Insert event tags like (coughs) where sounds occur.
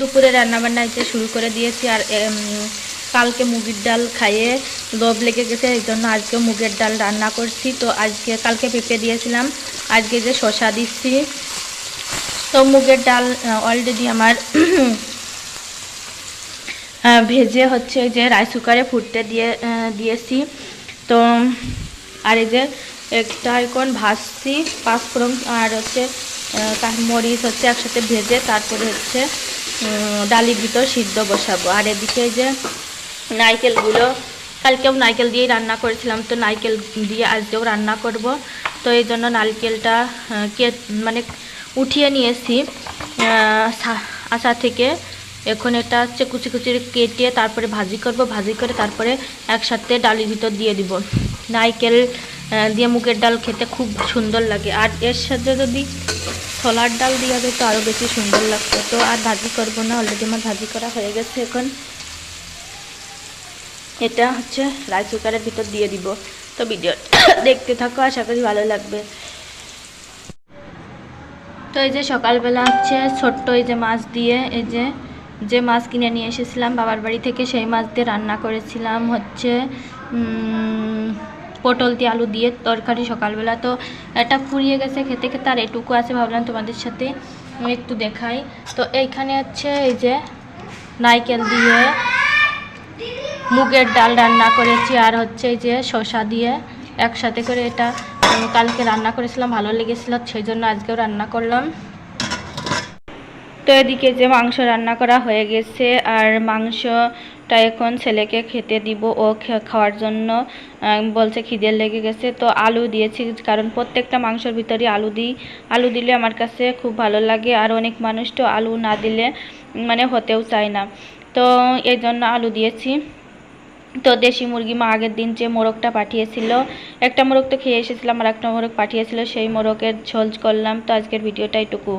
দুপুরে রান্নাবান্না এসে শুরু করে দিয়েছি আর কালকে মুগের ডাল খাইয়ে লোভ লেগে গেছে, এই জন্য আজকে মুগের ডাল রান্না করছি। তো আজকে, কালকে পেঁপে দিয়েছিলাম, আজকে যে শশা দিচ্ছি। তো মুগের ডাল অলরেডি আমার (clears throat) ভেজে হচ্ছে যে রাইস কুকারে ফুটতে দিয়ে দিয়েছি। তো, আর এই যে একটা এখন ভাজছি পাঁচফোড়ন আর হচ্ছে মরিচ হচ্ছে একসাথে ভেজে, তারপরে হচ্ছে ডালির ভিতর সিদ্ধ বসাবো। আর এদিকে যে নারকেলগুলো, কালকেও নারকেল দিয়েই রান্না করেছিলাম, তো নারকেল দিয়ে আজকেও রান্না করব। তো এই জন্য নারকেলটা কে মানে উঠিয়ে নিয়েছি। আশা থেকে এখন এটা হচ্ছে কুচি কুচি কেটে তারপরে ভাজি করব। ভাজি করে তারপরে একসাথে ডালির ভিতর দিয়ে দিব। নারকেল দিয়ে মুগের ডাল খেতে খুব সুন্দর লাগে। আর এর সাথে যদি ছোলার ডাল দিয়ে হবে তো আরও বেশি সুন্দর লাগতো। তো আর ভাজি করব না অলরেডি আমার ভাজি করা হয়ে গেছে এখন। এটা হচ্ছে রাইস কুকারের ভিতর দিয়ে দিব। তো ভিডিও (coughs) দেখতে থাকো, আশা করি ভালো লাগবে। তো এই যে সকালবেলা হচ্ছে ছোট্ট এই যে মাছ দিয়ে, এই যে যে মাছ কিনে নিয়ে এসেছিলাম বাবার বাড়ি থেকে, সেই মাছ দিয়ে রান্না করেছিলাম হচ্ছে পটল দিয়ে আলু দিয়ে তরকারি সকালবেলা। তো এটা ফুরিয়ে গেছে, খেতে খেতে আর এটুকু আছে ভাবলাম তোমাদের সাথে একটু দেখাই। তো এইখানে হচ্ছে এই যে নারকেল দিয়ে মুগের ডাল রান্না করেছি আর হচ্ছে এই যে শসা দিয়ে একসাথে করে এটা কালকে রান্না করেছিলাম, ভালো লেগেছিল, সেই জন্য আজকেও রান্না করলাম। তো এদিকে যে মাংস রান্না করা হয়ে গেছে, আর মাংসটা এখন ছেলেকে খেতে দিব। ও খাওয়ার জন্য বলছে খিদের লেগে গেছে। তো আলু দিয়েছি, কারণ প্রত্যেকটা মাংসের ভিতরে আলু দিই। আলু দিলে আমার কাছে খুব ভালো লাগে, আর অনেক মানুষ তো আলু না দিলে মানে হতেও চায় না। তো এই জন্য আলু দিয়েছি। তো দেশি মুরগি মা আগের দিন যে মোরগটা পাঠিয়েছিল, একটা মোরগ তো খেয়ে এসেছিলাম আর একটা মোরগ পাঠিয়েছিল, সেই মোরগের ঝোল করলাম। তো আজকের ভিডিওটা এটুকু।